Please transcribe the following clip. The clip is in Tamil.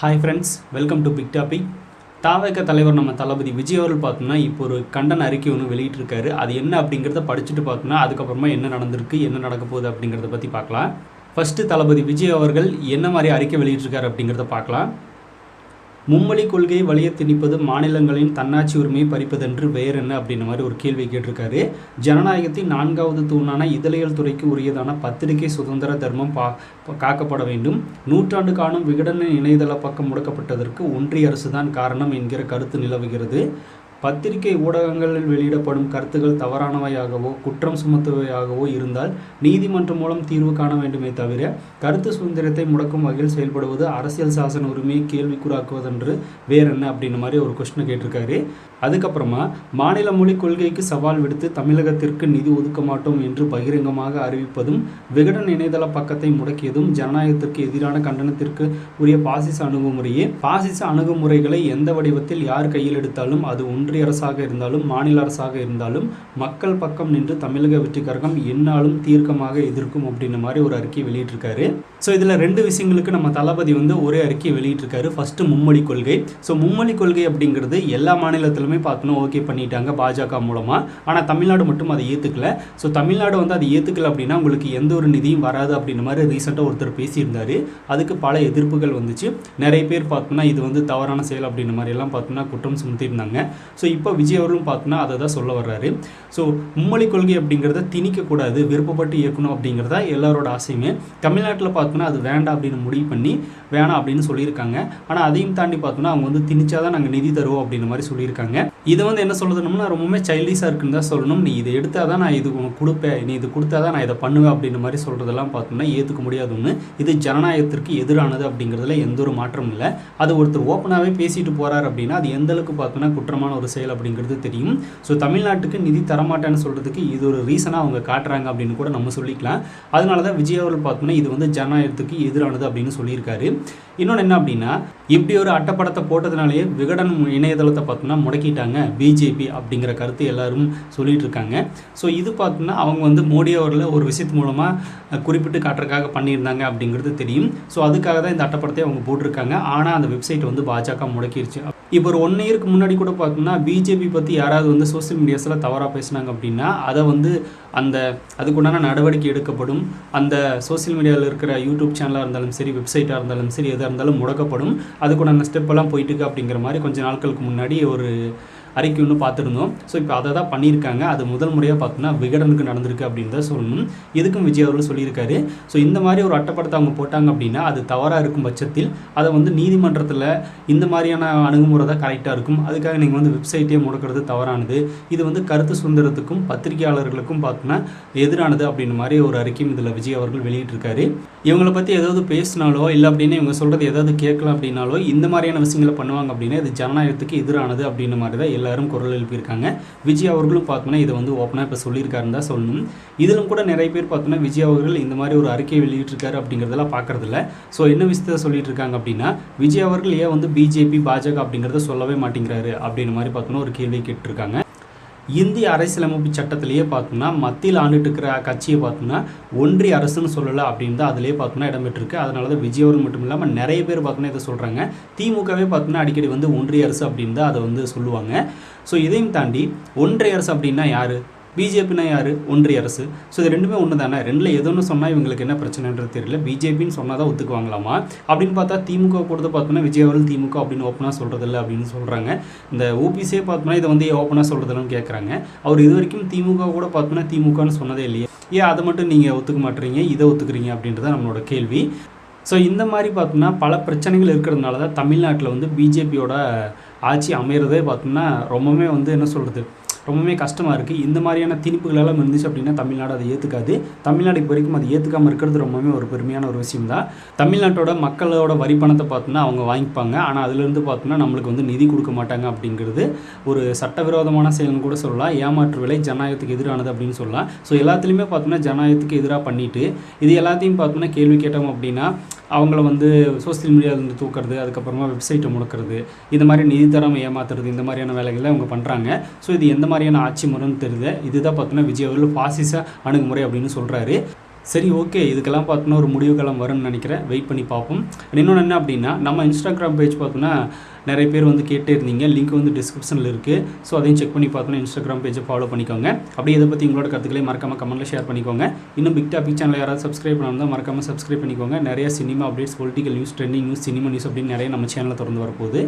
Hi friends welcome to big topic தாவக தலைவர் நம்ம தளபதி விஜய் அவர்கள் பார்த்தோம்னா இப்போ ஒரு கண்டன அறிக்கை ஒன்று வெளியிட்டிருக்காரு. அது என்ன அப்படிங்கிறத படிச்சுட்டு பார்க்கணும் அதுக்கப்புறமா என்ன நடந்திருக்கு என்ன நடக்க போகுது அப்படிங்கிறத பற்றி பார்க்கலாம். ஃபஸ்ட்டு தளபதி விஜய் அவர்கள் என்ன மாதிரி அறிக்கை வெளியிட்டிருக்காரு அப்படிங்கிறத பார்க்கலாம். மும்மொழி கொள்கையை வழியை திணிப்பது மாநிலங்களின் தன்னாட்சி உரிமையை பறிப்பதென்று வேறு என்ன அப்படின்ற மாதிரி ஒரு கேள்வி கேட்டிருக்காரு. ஜனநாயகத்தின் நான்காவது தூணான இதழியல் துறைக்கு உரியதான பத்திரிகை சுதந்திர தர்மம் பா காக்கப்பட வேண்டும். நூற்றாண்டு காணும் விகடன இணையதள பக்கம் முடக்கப்பட்டதற்கு ஒன்றிய அரசு தான் காரணம் என்கிற கருத்து நிலவுகிறது. பத்திரிகை ஊடகங்களில் வெளியிடப்படும் கருத்துக்கள் தவறானவையாகவோ குற்றம் சுமத்துவையாகவோ இருந்தால் நீதிமன்றம் மூலம் தீர்வு காண வேண்டுமே தவிர கருத்து சுதந்திரத்தை முடக்கும் வகையில் செயல்படுவது அரசியல் சாசன உரிமையை கேள்விக்குறாக்குவதென்று வேற என்ன அப்படின்ற மாதிரி ஒரு கொஸ்டின் கேட்டிருக்காரு. அதுக்கப்புறமா மாநில மொழி கொள்கைக்கு சவால் விடுத்து தமிழகத்திற்கு நிதி ஒதுக்க மாட்டோம் என்று பகிரங்கமாக அறிவிப்பதும் விகடன் இணையதள பக்கத்தை முடக்கியதும் ஜனநாயகத்திற்கு எதிரான கண்டனத்திற்கு உரிய பாசிச அணுகுமுறையே பாசிச அணுகுமுறைகளை எந்த வடிவத்தில் யார் கையில் எடுத்தாலும் அது ஒன்றிய அரசாக இருந்தாலும் மாநில அரசாக இருந்தாலும் மக்கள் பக்கம் நின்று தமிழக வெற்றி கழகம் என்னாலும் தீர்க்கமாக எதிர்க்கும் அப்படின்ற மாதிரி ஒரு அறிக்கை வெளியிட்டிருக்காரு. ஸோ இதில் ரெண்டு விஷயங்களுக்கு நம்ம தளபதி வந்து ஒரே அறிக்கை வெளியிட்டிருக்காரு. ஃபர்ஸ்ட் மும்மொழி கொள்கை. ஸோ மும்மொழி கொள்கை அப்படிங்கிறது எல்லா மாநிலத்திலுமே பார்த்தோன்னா ஓகே பண்ணிட்டாங்க பாஜக மூலமாக ஆனால் தமிழ்நாடு மட்டும் அதை ஏற்றுக்கல ஸோ தமிழ்நாடு வந்து அதை ஏற்றுக்கல அப்படின்னா உங்களுக்கு எந்த ஒரு நிதியும் வராது அப்படின்ற மாதிரி ரீசெண்டாக ஒருத்தர் பேசியிருந்தாரு. அதுக்கு பல எதிர்ப்புகள் வந்துச்சு. நிறைய பேர் பார்த்தோன்னா இது வந்து தவறான செயல் அப்படின்ற மாதிரி எல்லாம் பார்த்தோன்னா குற்றம் சுமத்தியிருந்தாங்க. ஸோ இப்போ விஜய் அவர்களும் பார்த்தோன்னா அதை தான் சொல்ல வர்றாரு. ஸோ மும்மொழி கொள்கை அப்படிங்கிறத திணிக்கக்கூடாது விருப்பப்பட்டு இயக்கணும் அப்படிங்கிறத எல்லாரோட ஆசையுமே. தமிழ்நாட்டில் பார்த்தோன்னா அது வேண்டாம் அப்படின்னு முடிவு பண்ணி வேணாம் அப்படின்னு சொல்லியிருக்காங்க. ஆனால் அதையும் தாண்டி பார்த்தோன்னா அவங்க வந்து திணிச்சாதான் நாங்கள் நிதி தருவோம் அப்படின்ற மாதிரி சொல்லியிருக்காங்க. இது வந்து என்ன சொல்லுதுன்னா ரொம்பவுமே சைல்டிஷாக இருக்குன்னு தான் சொல்லணும். நீ இதை எடுத்தால் தான் நான் இது உனக்கு கொடுப்பேன். நீ இது கொடுத்தா தான் நான் இதை பண்ணுவேன் அப்படின்ற மாதிரி சொல்கிறதெல்லாம் பார்த்தோம்னா ஏற்றுக்க முடியாது ஒன்று இது ஜனநாயகத்திற்கு எதிரானது அப்படிங்கிறதுல எந்த ஒரு மாற்றமும் இல்லை. அது ஒருத்தர் ஓப்பனாகவே பேசிட்டு போகிறார் அப்படின்னா அது எந்த அளவுக்கு பார்த்தோன்னா குற்றமான ஒரு செயல் அப்படிங்கிறது தெரியும். ஸோ தமிழ்நாட்டுக்கு நிதி தரமாட்டேன்னு சொல்கிறதுக்கு இது ஒரு ரீசனாக அவங்க காட்டுறாங்க அப்படின்னு கூட நம்ம சொல்லிக்கலாம். அதனால தான் விஜய் அவர்கள் பார்த்தோம்னா இது வந்து ஜனநாயகத்துக்கு எதிரானது அப்படின்னு சொல்லியிருக்காரு. இன்னொன்று என்ன அப்படின்னா இப்படி ஒரு அட்டப்படத்தை போட்டதுனாலேயே விகடன் இணையதளத்தை பார்த்தோம்னா முடக்கிட்டாங்க பிஜேபி அப்படிங்கிற கருத்து எல்லாரும் சொல்லிட்டு இருக்காங்க ஸோ இது பார்த்தோம்னா அவங்க வந்து மோடி அவர்களை ஒரு விஷயத்து மூலமாக குறிப்பிட்டு காட்டுறதுக்காக பண்ணியிருந்தாங்க அப்படிங்கிறது தெரியும். ஸோ அதுக்காக தான் இந்த அட்டப்படத்தை அவங்க போட்டிருக்காங்க. ஆனால் அந்த வெப்சைட் வந்து பாஜக முடக்கிருச்சு. இப்போ ஒரு ஒன் இயருக்கு முன்னாடி கூட பார்த்தோம்னா பிஜேபி பற்றி யாராவது வந்து சோசியல் மீடியாஸில் தவறாக பேசினாங்க அப்படின்னா அதை வந்து அந்த அதுக்குண்டான நடவடிக்கை எடுக்கப்படும். அந்த சோசியல் மீடியாவில் இருக்கிற யூடியூப் சேனலாக இருந்தாலும் சரி வெப்சைட்டாக இருந்தாலும் சரி எதாக இருந்தாலும் முடக்கப்படும். அதுக்குண்டான ஸ்டெப்பெல்லாம் போயிட்டுக்கு அப்படிங்கிற மாதிரி கொஞ்சம் நாட்களுக்கு முன்னாடி ஒரு அறிக்கை ஒன்று பார்த்துருந்தோம். ஸோ இப்போ அதை தான் பண்ணியிருக்காங்க. அது முதல் முறையாக பார்த்தோன்னா விகடனுக்கு நடந்திருக்கு அப்படின்னு தான் சொல்லணும். இதுக்கும் விஜய் அவர்கள் சொல்லியிருக்காரு. ஸோ இந்த மாதிரி ஒரு அட்டப்படத்தை அவங்க போட்டாங்க அப்படின்னா அது தவறாக இருக்கும் பட்சத்தில் அதை வந்து நீதிமன்றத்தில் இந்த மாதிரியான அணுகுமுறை தான் கரெக்டாக இருக்கும். அதுக்காக நீங்கள் வந்து வெப்சைட்டே முடக்கிறது தவறானது. இது வந்து கருத்து சுதந்திரத்துக்கும் பத்திரிகையாளர்களுக்கும் அப்படின்னா எதிரானது அப்படின்னு மாதிரி ஒரு அறிக்கையும் இதில் விஜய் அவர்கள் வெளியிட்டிருக்காரு இவங்களை பற்றி ஏதாவது பேசினாலோ இல்லை அப்படின்னு இவங்க சொல்கிறது ஏதாவது கேட்கலாம் அப்படின்னாலோ இந்த மாதிரியான விஷயங்களை பண்ணுவாங்க அப்படின்னா இது ஜனநாயகத்துக்கு எதிரானது அப்படின்ற மாதிரி தான் எல்லாரும் குரல் எழுப்பியிருக்காங்க விஜய் அவர்களும் பார்த்தோம்னா இதை வந்து ஓப்பனாக இப்போ சொல்லியிருக்காருன்னு தான் சொல்லணும் இதிலும் கூட நிறைய பேர் பார்த்தோம்னா விஜய் அவர்கள் இந்த மாதிரி ஒரு அறிக்கை வெளியிட்டிருக்காரு அப்படிங்கிறதெல்லாம் பார்க்குறதில்ல ஸோ என்ன விஷயத்த சொல்லிட்டு இருக்காங்க அப்படின்னா விஜய் அவர்கள் ஏன் வந்து பிஜேபி பாஜக அப்படிங்கிறத சொல்லவே மாட்டேங்கிறாரு அப்படின்ற மாதிரி பார்த்தோம்னா ஒரு கேள்வி கேட்டிருக்காங்க இந்திய அரசியலமைப்பு சட்டத்திலேயே பார்த்தோம்னா மத்தியில் ஆண்டுட்டு இருக்கிற கட்சியை பார்த்தோம்னா ஒன்றிய அரசுன்னு சொல்லலை அப்படின்னு தான் அதிலே பார்த்தோம்னா இடம்பெற்றிருக்கு. அதனால தான் விஜய் மட்டும் இல்லாமல் நிறைய பேர் பார்த்தோம்னா இதை சொல்கிறாங்க திமுகவே பார்த்தோம்னா அடிக்கடி வந்து ஒன்றிய அரசு அப்படின்னு தான் அதை வந்து சொல்லுவாங்க. ஸோ இதையும் தாண்டி ஒன்றிய அரசு அப்படின்னா யார்? பிஜேபினா யார்? ஒன்றிய அரசு. ஸோ இது ரெண்டுமே ஒன்று தானே ரெண்டில் எது ஒன்று சொன்னால் இவங்களுக்கு என்ன பிரச்சனைன்றது தெரியல. பிஜேபின்னு சொன்னால் தான் ஒத்துக்குவாங்களாமா? அப்படின்னு பார்த்தா திமுக கொடுத்து பார்த்தோன்னா விஜய் திமுக அப்படின்னு ஓப்பனாக சொல்கிறது இல்லை அப்படின்னு சொல்கிறாங்க இந்த ஓபிஸே பார்த்தோம்னா இதை வந்து ஓப்பனாக சொல்கிறதுலன்னு கேட்குறாங்க அவர் இது வரைக்கும் திமுக கூட பார்த்தோன்னா திமுகன்னு சொன்னதே இல்லையே. ஏன் அதை மட்டும் நீங்கள் ஒத்துக்க மாட்டீங்க இதை ஒத்துக்கிறீங்க அப்படின்றது நம்மளோட கேள்வி. ஸோ இந்த மாதிரி பார்த்தோம்னா பல பிரச்சனைகள் இருக்கிறதுனால தான் தமிழ்நாட்டில் வந்து பிஜேபியோட ஆட்சி அமைகிறதே பார்த்தோம்னா ரொம்பவுமே வந்து என்ன சொல்கிறது ரொம்பவுமே கஷ்டமாக இருக்குது இந்த மாதிரியான திணிப்புகளெல்லாம் இருந்துச்சு அப்படின்னா தமிழ்நாடு அதை ஏற்றுக்காது தமிழ்நாடு இப்போ வரைக்கும் அதை ஏற்றுக்காமல் இருக்கிறது ரொம்பவுமே ஒரு பெருமையான ஒரு விஷயம் தான் தமிழ்நாட்டோட மக்களோட வரி பணத்தை பார்த்தோன்னா அவங்க வாங்கிப்பாங்க. ஆனால் அதுலேருந்து பார்த்தோன்னா நம்மளுக்கு வந்து நிதி கொடுக்க மாட்டாங்க அப்படிங்கிறது ஒரு சட்டவிரோதமான செயல்னு கூட சொல்லலாம். ஏமாற்று விலை ஜனநாயகத்துக்கு எதிரானது அப்படின்னு சொல்லலாம். ஸோ எல்லாத்துலேயுமே பார்த்தோன்னா ஜனநாயகத்துக்கு எதிராக பண்ணிட்டு இது எல்லாத்தையும் பார்த்தோன்னா கேள்வி கேட்டோம் அப்படின்னா அவங்கள வந்து சோசியல் மீடியாவிலேருந்து தூக்குறது அதுக்கப்புறமா வெப்சைட்டை முடக்கிறது இந்த மாதிரி நிதி தராமல் ஏமாத்துறது இந்த மாதிரியான வேலைகளை அவங்க பண்ணுறாங்க ஸோ இது எந்த மாதிரியான ஆட்சி முறைன்னு தெரியுது இதுதான் பார்த்தோன்னா விஜய் அவர்கள் பாசிச அணுகுமுறை அப்படின்னு சொல்கிறாரு சரி ஓகே இதுக்கெல்லாம் பார்த்தோன்னா ஒரு முடிவு காலம் வரும்னு நினைக்கிறேன். வெயிட் பண்ணி பார்ப்போம். இன்னொன்று என்ன அப்படின்னா நம்ம இன்ஸ்டாகிராம் பேஜ் பார்த்தோன்னா நிறைய பேர் வந்து கேட்டே இருந்தீங்க. லிங்க் வந்து டிஸ்கிரிப்ஷனில் இருக்குது ஸோ அதையும் செக் பண்ணி பார்த்தோன்னா இன்ஸ்டாகிராம் பேஜை ஃபாலோ பண்ணிக்கோங்க. அப்படியே இதை பற்றி உங்களோட கருத்துக்களை மறக்காமல் கமெண்ட்டில் ஷேர் பண்ணிக்கோங்க. இன்னும் பிக் டாபிக் சேனல் யாராவது சப்ஸ்கிரைப் பண்ணாமல் மறக்காமல் சப்ஸ்கிரைப் பண்ணிக்கோங்க. நிறைய cinema updates political news trending news cinema news அப்படின்னு நிறைய நம்ம சேனலில் திறந்து வரப்போகுது.